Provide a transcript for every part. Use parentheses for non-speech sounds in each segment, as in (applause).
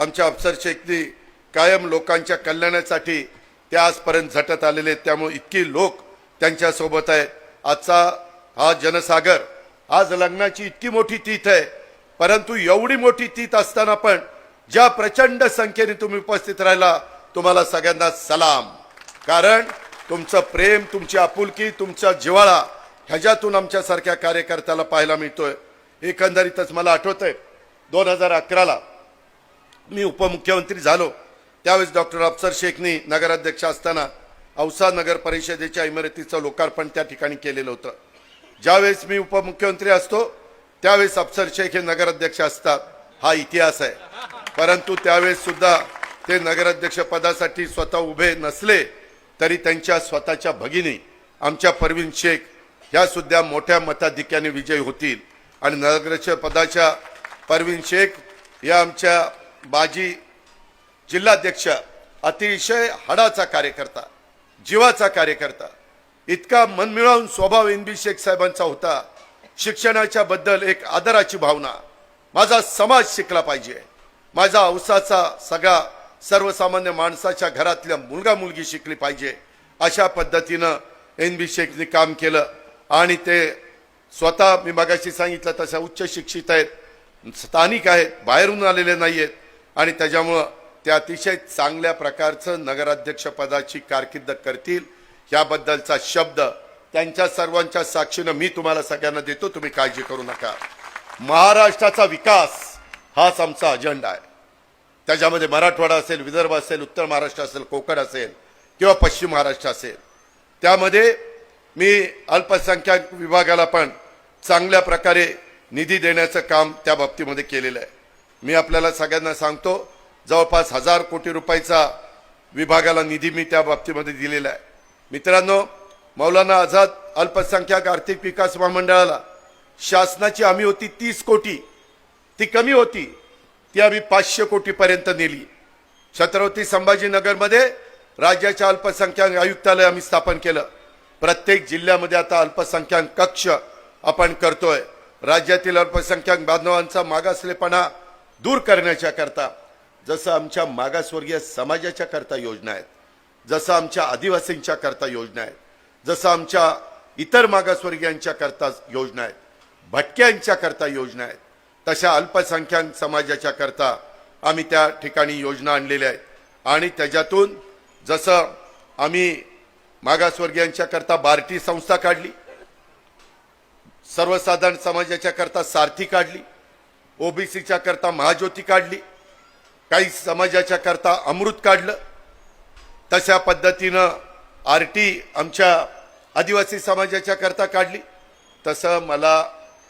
आमच्या अफसर शेखनी कायम लोकांच्या कल्याणासाठी ते आजपर्यंत झटत आलेले आहेत. त्यामुळे इतकी लोक त्यांच्यासोबत आहे आहेत. आजचा हा जनसागर आज लग्नाची इतकी मोठी तीथ आहे. परंतु एवढी मोठी तीत असताना पण ज्या प्रचंड संख्येने तुम्ही उपस्थित राहिला तुम्हाला सगळ्यांना सलाम. कारण तुमचं प्रेम तुमची आपुलकी तुमचा जिव्हाळा ह्याच्यातून आमच्यासारख्या कार्यकर्त्याला पाहायला मिळतोय. एकंदरीतच मला आठवतंय दोन हजार अकराला मी उपमुख्यमंत्री झालो. त्यावेळेस डॉक्टर अफसर शेखनी नगराध्यक्ष असताना औसा नगर परिषदेच्या इमारतीचं लोकार्पण त्या ठिकाणी केलेलं होतं. ज्यावेळेस मी उपमुख्यमंत्री असतो त्यावेळेस अफसर शेख हे नगराध्यक्ष असतात. हा इतिहास आहे. परंतु त्यावेळेस सुद्धा ते नगराध्यक्ष पदासाठी स्वतः उभे नसले तरी त्यांच्या स्वतःच्या भगिनी आमच्या परवीन शेख ह्या सुद्धा मोठ्या मताधिक्याने विजयी होतील. आणि नगराध्यक्ष पदाच्या परवीन शेख या आमच्या बाजी जिल्हाध्यक्ष अतिशय हाडाचा कार्यकर्ता जीवाचा कार्यकर्ता इतका मनमिळावून स्वभाव एन बी शेख साहेबांचा होता शिक्षणाच्या बद्दल एक आदराची भावना माझा समाज शिकला पाहिजे. माझा औसाचा सगळा सर्वसामान्य माणसाच्या घरातल्या मुलगा मुलगी शिकली पाहिजे. अशा पद्धतीनं एन बी शेखने काम केलं आणि ते स्वतः मी मगाशी सांगितलं तशा उच्च शिक्षित आहेत स्थानिक आहेत बाहेरून आलेले नाही आहेत आणि त्याच्यामुळं ते अतिशय चांगल्या प्रकारचं नगराध्यक्षपदाची कारकिर्द कारकीर्द करतील. याबद्दलचा शब्द त्यांच्या सर्वांच्या साक्षीनं मी तुम्हाला सगळ्यांना देतो. तुम्ही काळजी करू नका. महाराष्ट्राचा विकास हाच आमचा अजेंडा आहे. त्याच्यामध्ये मराठवाडा असेल विदर्भ असेल उत्तर महाराष्ट्र असेल कोकण असेल किंवा पश्चिम महाराष्ट्र असेल. त्यामध्ये मी अल्पसंख्याक विभागाला पण चांगल्या प्रकारे निधी देण्याचं काम त्या बाबतीमध्ये केलेलं आहे. मी आपल्याला सगळ्यांना सांगतो जवळपास हजार कोटी रुपयाचा विभागाला निधी मी त्या बाबतीमध्ये दिलेला आहे. मित्रांनो मौलाना आझाद अल्पसंख्याक आर्थिक विकास महामंडळाला शासनाची हमी होती तीस कोटी. ती कमी होती ती आम्ही पाचशे कोटीपर्यंत नेली. छत्रपती संभाजीनगरमध्ये राज्याच्या अल्पसंख्याक आयुक्तालय आम्ही स्थापन केलं. प्रत्येक जिल्ह्यामध्ये आता अल्पसंख्याक कक्ष आपण करतोय. राज्यातील अल्पसंख्याक बांधवांचा मागासलेपणा दूर करण्याच्या करता जसं आमच्या मागासवर्गीय समाजाच्या करता योजना आहेत जसं आमच्या आदिवासींच्या करता योजना आहेत जसं आमच्या इतर मागासवर्गीयांच्या करता योजना आहेत भटक्यांच्या करता योजना आहेत तशा अल्पसंख्याक समाजाच्या करता आम्ही त्या ठिकाणी योजना आणलेल्या आहेत. आणि त्याच्यातून जसं आम्ही मागासवर्गीयांच्या करता बार्टी संस्था काढली सर्वसाधारण समाजाच्या करता सारथी काढली ओबीसीच्या करता महाज्योती काढली काही समाजाच्या करता अमृत काढलं. तशा पद्धतीनं आर टी आमच्या आदिवासी समाजाच्या करता काढली. तसं मला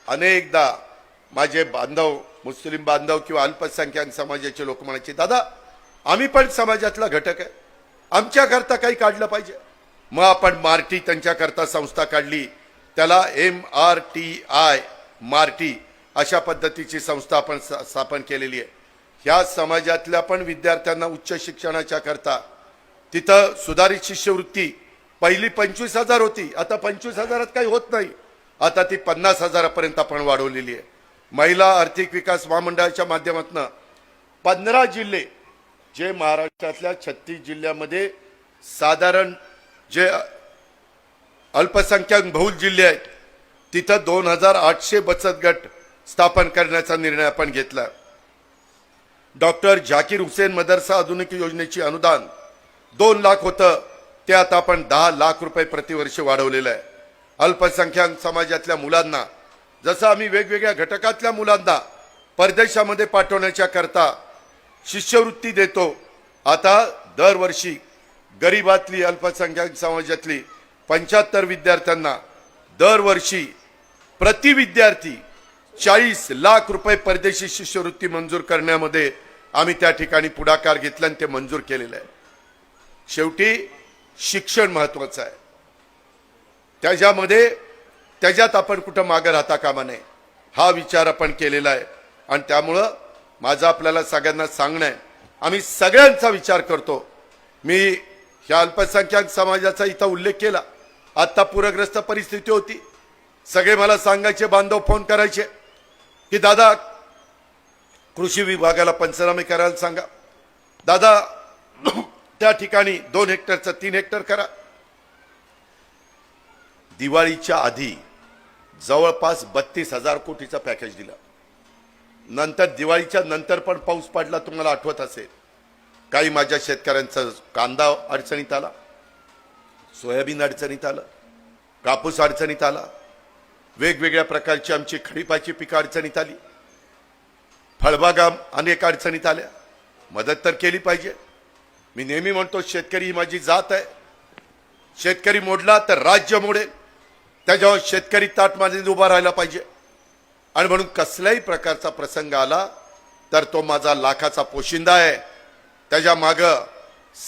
अनेकदा माझे बांधव मुस्लिम बांधव किंवा अल्पसंख्याक समाजाचे लोक म्हणायचे दादा आम्ही पण समाजातला घटक आहे. आमच्याकरता काही काढलं पाहिजे. मग आपण मार्टी त्यांच्याकरता संस्था काढली. त्याला M R T I MARTI. अशा पद्धतीची संस्था आपण स्थापन केलेली आहे. ह्या समाजातल्या पण विद्यार्थ्यांना उच्च शिक्षणाच्या करता तिथं सुधारित शिष्यवृत्ती पहिली पंचवीस हजार होती. आता पंचवीस हजारात काही होत नाही. आता ती पन्नास हजारापर्यंत आपण वाढवलेली आहे. महिला आर्थिक विकास महामंडळाच्या माध्यमातून पंधरा जिल्हे जे महाराष्ट्रातल्या छत्तीस जिल्ह्यामध्ये साधारण जे अल्पसंख्याक बहुल जिल्हे आहेत तिथं दोन हजार आठशे बचत गट स्थापन करण्याचा निर्णय आपण घेतला. डॉक्टर झाकीर हुसेन मदरसा आधुनिक योजनेची अनुदान दोन लाख होतं ते आता आपण दहा लाख रुपये प्रतिवर्ष वाढवलेलं आहे. अल्पसंख्याक समाजातल्या मुलांना जसं आम्ही वेगवेगळ्या घटकातल्या मुलांना परदेशामध्ये पाठवण्याच्या करता शिष्यवृत्ती देतो आता दरवर्षी गरिबातली अल्पसंख्याक समाजातली पंच्याहत्तर विद्यार्थ्यांना दरवर्षी प्रति विद्यार्थी चाळीस लाख रुपये परदेशी शिष्यवृत्ती मंजूर करण्यामध्ये आम्ही त्या ठिकाणी पुढाकार घेतला आणि ते मंजूर केलेलं आहे. शेवटी शिक्षण महत्वाचं आहे. त्याच्यामध्ये त्याच्यात आपण कुठं मागं राहता कामा नये हा विचार आपण केलेला आहे. आणि त्यामुळं माझं आपल्याला सगळ्यांना सांगणं आहे. आम्ही सगळ्यांचा विचार करतो. मी ह्या अल्पसंख्याक समाजाचा इथं उल्लेख केला. आत्ता पूरग्रस्त परिस्थिती होती. सगळे मला सांगायचे बांधव फोन करायचे. की दादा कृषी विभागाला पंचनामे करायला सांगा. दादा (clears throat) त्या ठिकाणी दोन हेक्टरचं तीन हेक्टर करा. दिवाळीच्या आधी जवळपास बत्तीस हजार कोटीचा पॅकेज दिला. नंतर दिवाळीच्या नंतर पण पाऊस पडला तुम्हाला आठवत असेल. काही माझ्या शेतकऱ्यांचा कांदा अडचणीत आला सोयाबीन अडचणीत आलं कापूस अडचणीत आला वेगवेगळ्या प्रकारची आमची खडीपाची पिकं अडचणीत आली. फळबागा अनेक अडचणीत आल्या. मदत तर केली पाहिजे. मी नेहमी म्हणतो शेतकरी ही माझी जात आहे. शेतकरी मोडला तर राज्य मोडेल. त्याच्यावर शेतकरी ताट माझे उभा राहायला पाहिजे. आणि म्हणून कसल्याही प्रकारचा प्रसंग आला तर तो माझा लाखाचा पोशिंदा आहे. त्याच्या माग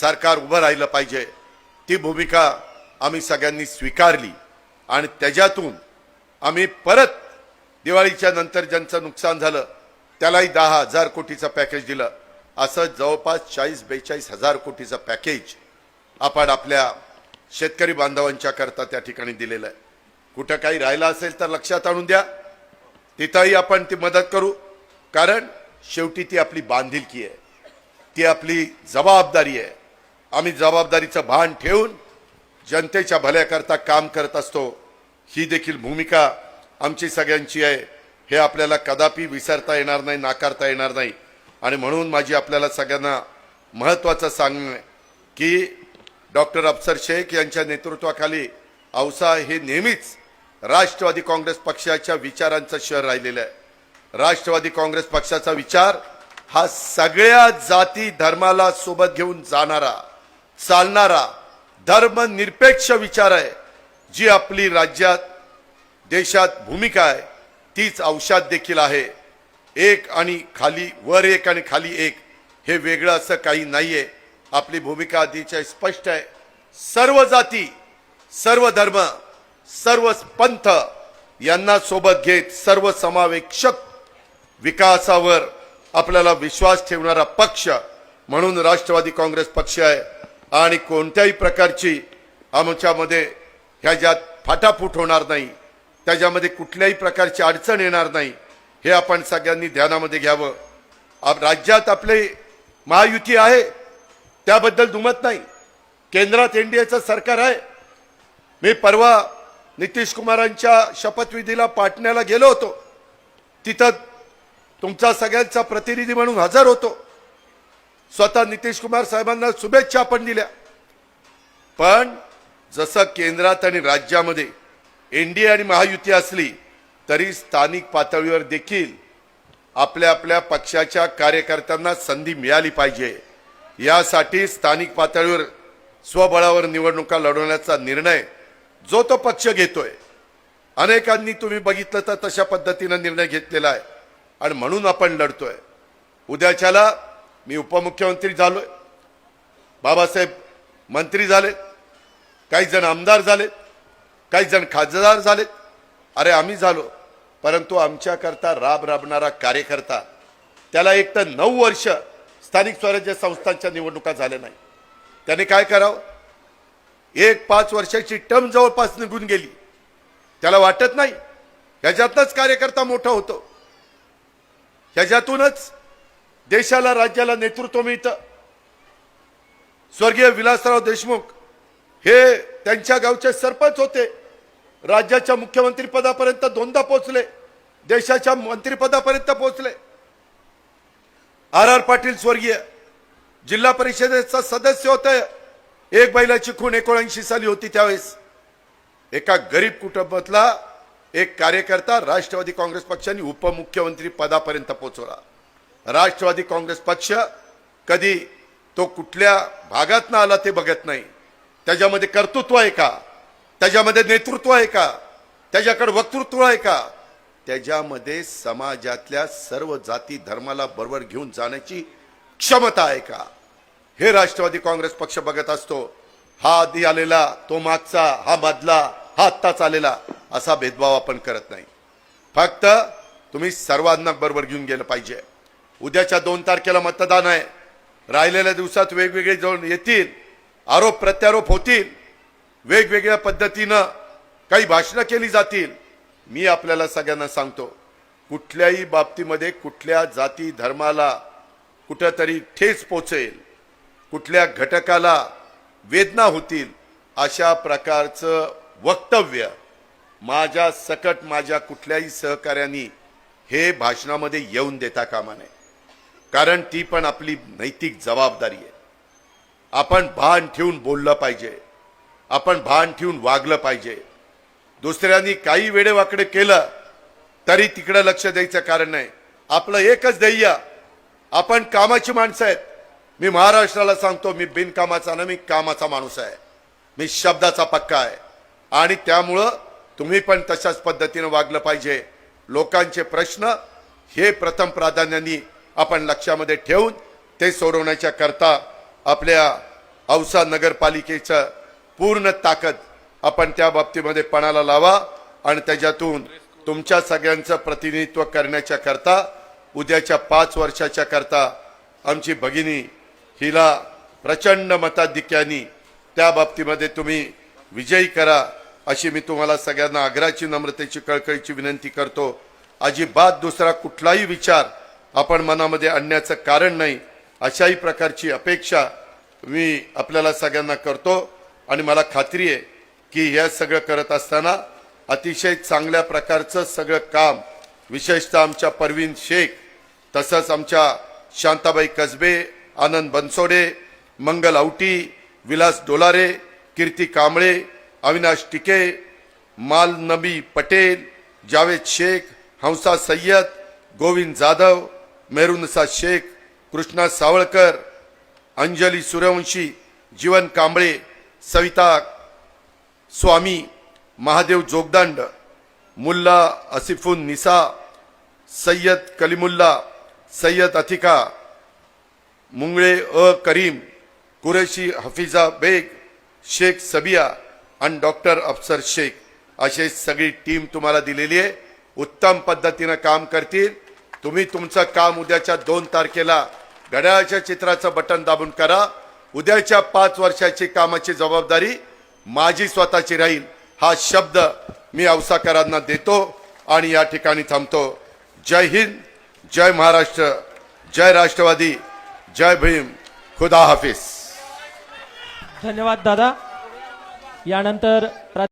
सरकार उभं राहिलं पाहिजे. ती भूमिका आम्ही सगळ्यांनी स्वीकारली. आणि त्याच्यातून आम्ही परत दिवाळीच्या नंतर ज्यांचं नुकसान झालं त्यालाही दहा हजार कोटीचं पॅकेज दिलं. असं जवळपास चाळीस बेचाळीस हजार कोटीचं पॅकेज आपण आपल्या शेतकरी बांधवांच्या करता त्या ठिकाणी दिलेलं आहे. कुठं काही राहिलं असेल तर लक्षात आणून द्या. तिथंही आपण ती मदत करू. कारण शेवटी ती आपली बांधिलकी आहे. ती आपली जबाबदारी आहे. आम्ही जबाबदारीचं भान ठेवून जनतेच्या भल्याकरता काम करत असतो. ही देखील भूमिका आमची सगळ्यांची आहे. हे आपल्याला कदापि विसरता येणार नाही नाकारता येणार नाही. आणि म्हणून माझी आपल्याला सगळ्यांना महत्त्वाचं सांगणं आहे की डॉक्टर अफसर शेख यांच्या नेतृत्वाखाली औसा हे नेहमीच राष्ट्रवादी काँग्रेस पक्षाच्या विचारांचं शहर राहिलेलं आहे. राष्ट्रवादी काँग्रेस पक्षाचा विचार हा सगळ्या जाती धर्माला सोबत घेऊन जाणारा चालणारा धर्मनिरपेक्ष विचार आहे. जी आपली राज्यात देशात भूमिका आहे तीच औषध देखील आहे. एक आणि खाली वर एक आणि खाली एक हे वेगळं असं काही नाही आहे आपली भूमिका अतिशय स्पष्ट आहे. सर्व जाती सर्व धर्म सर्व पंथ यांना सोबत घेत सर्व समावेशक विकासावर आपल्याला विश्वास ठेवणारा पक्ष म्हणून राष्ट्रवादी काँग्रेस पक्ष आहे. आणि कोणत्याही प्रकारची आमच्यामध्ये ह्याच्यात फाटाफूट होणार नाही त्याच्यामध्ये कुठल्याही प्रकारची अडचण येणार नाही हे आपण सगळ्यांनी ध्यानामध्ये घ्यावं. आप- राज्यात आपले महायुती आहे त्याबद्दल दुमत नाही. केंद्रात एनडीएचं सरकार आहे. मी परवा नितीश कुमारांच्या शपथविधीला पाटण्याला गेलो होतो. तिथं तुमचा सगळ्यांचा प्रतिनिधी म्हणून हजर होतो. स्वतः नितीश कुमार साहेबांना शुभेच्छा पण दिल्या. पण जसं केंद्रात आणि राज्यामध्ये इन डी ए आणि महायुती असली तरी स्थानिक पातळीवर देखील आपल्या आपल्या पक्षाच्या कार्यकर्त्यांना संधी मिळाली पाहिजे. यासाठी स्थानिक पातळीवर स्वबळावर निवडणुका लढवण्याचा निर्णय जो तो पक्ष घेतोय. अनेकांनी तुम्ही बघितलं तर तशा पद्धतीनं निर्णय घेतलेला आहे. आणि म्हणून आपण लढतोय. उद्याच्याला मी उपमुख्यमंत्री झालोय. बाबासाहेब मंत्री झाले. काही जण आमदार झालेत काही जण खासदार झालेत. अरे आम्ही झालो परंतु आमच्याकरता राब राबणारा कार्यकर्ता त्याला एक तर नऊ वर्ष स्थानिक स्वराज्य संस्थांच्या निवडणुका झाल्या नाही. त्याने काय करावं? एक पाच वर्षाची टर्म जवळपास निघून गेली. त्याला वाटत नाही ह्याच्यातनंच कार्यकर्ता मोठा होतो. ह्याच्यातूनच देशाला राज्याला नेतृत्व मिळतं. स्वर्गीय विलासराव देशमुख हे त्यांच्या गावचे सरपंच होते. राज्याच्या मुख्यमंत्रीपदापर्यंत दोनदा पोहोचले. देशाच्या मंत्रिपदापर्यंत पोहोचले. आर आर पाटील स्वर्गीय जिल्हा परिषदेचा सदस्य होते. एक बैलाची खून एकोणऐंशी साली होती त्यावेळेस. एका गरीब कुटुंबातला एक कार्यकर्ता राष्ट्रवादी काँग्रेस पक्षाने उपमुख्यमंत्री पदापर्यंत पोहोचवला. राष्ट्रवादी काँग्रेस पक्ष कधी तो कुठल्या भागातनं आला ते बघत नाही. त्याच्यामध्ये कर्तृत्व आहे का? त्याच्यामध्ये नेतृत्व आहे का? त्याच्याकडे वक्तृत्व आहे का? त्याच्यामध्ये समाजातल्या सर्व जाती धर्माला बरोबर घेऊन जाण्याची क्षमता आहे का? हे राष्ट्रवादी काँग्रेस पक्ष बघत असतो. हा आधी आलेला तो मागचा हा मधला हा आत्ताच आलेला असा भेदभाव आपण करत नाही. फक्त तुम्ही सर्वांना बरोबर घेऊन गेलं पाहिजे. उद्याच्या दोन तारखेला मतदान आहे. राहिलेल्या दिवसात वेगवेगळे जाऊन येतील. आरोप प्रत्यारोप होतील. वेगवेगळ्या पद्धतीनं काही भाषणं केली जातील. मी आपल्याला सगळ्यांना सांगतो कुठल्याही बाबतीमध्ये कुठल्या जाती धर्माला कुठंतरी ठेच पोचेल. कुठल्या घटकाला वेदना होतील अशा प्रकारचं वक्तव्य माझ्या सकट माझ्या कुठल्याही सहकाऱ्यांनी हे भाषणामध्ये येऊन देता कामा नये. कारण ती पण आपली नैतिक जबाबदारी आहे. आपण भान ठेवून बोललं पाहिजे. आपण भान ठेवून वागलं पाहिजे. दुसऱ्यांनी काही वेडेवाकडे केलं तरी तिकडं लक्ष द्यायचं कारण नाही. आपलं एकच ध्येय आपण कामाची माणसं आहेत. मी महाराष्ट्राला सांगतो मी बिनकामाचा ना मी कामाचा माणूस आहे. मी शब्दाचा पक्का आहे. आणि त्यामुळं तुम्ही पण तशाच पद्धतीनं वागलं पाहिजे. लोकांचे प्रश्न हे प्रथम प्राधान्याने आपण लक्षामध्ये ठेवून ते सोडवण्याच्या करता आपल्या औसा नगरपालिकेचं पूर्ण ताकद आपण त्या बाबतीमध्ये पणाला लावा आणि त्याच्यातून तुमच्या सगळ्यांचं प्रतिनिधित्व करण्याच्या करता उद्याच्या पाच वर्षाच्या करता आमची भगिनी हिला प्रचंड मताधिक्यानी त्या बाबतीमध्ये तुम्ही विजयी करा अशी मी तुम्हाला सगळ्यांना आग्रहाची नम्रतेची कळकळीची विनंती करतो. अजिबात दुसरा कुठलाही विचार आपण मनामध्ये आणण्याचं कारण नाही. अशाही प्रकारची अपेक्षा मी आपल्याला सगळ्यांना करतो. आणि मला खात्री आहे की हे सगळं करत असताना अतिशय चांगल्या प्रकारचं सगळं काम विशेषतः आमच्या परवीन शेख तसंच आमच्या शांताबाई कसबे आनंद बनसोडे मंगल आवटी विलास डोलारे कीर्ती कांबळे अविनाश टिके माल नबी पटेल जावेद शेख हंसा सय्यद गोविंद जाधव मेहरुनसा शेख कृष्णा सावळकर अंजली सूर्यवंशी जीवन कांबळे सविता स्वामी महादेव जोगदांड मुल्ला असिफुन निसा सय्यद कलिमुल्ला सय्यद अथिका मुंगळे अ करीम कुरेशी हफिजा बेग शेख सबिया आणि डॉक्टर अफसर शेख. अशी सगळी टीम तुम्हाला दिलेली आहे. उत्तम पद्धतीनं काम करतील. तुम्ही तुमचं काम उद्याच्या दोन तारखेला घड्याळाच्या चित्राचं बटन दाबून करा. उद्याच्या पाच वर्षाची कामाची जबाबदारी माझी स्वतःची राहील हा शब्द मी औसाकरांना देतो आणि या ठिकाणी थांबतो. जय हिंद जय महाराष्ट्र जय राष्ट्रवादी जय भीम. खुदा हाफिज. धन्यवाद दादा. यानंतर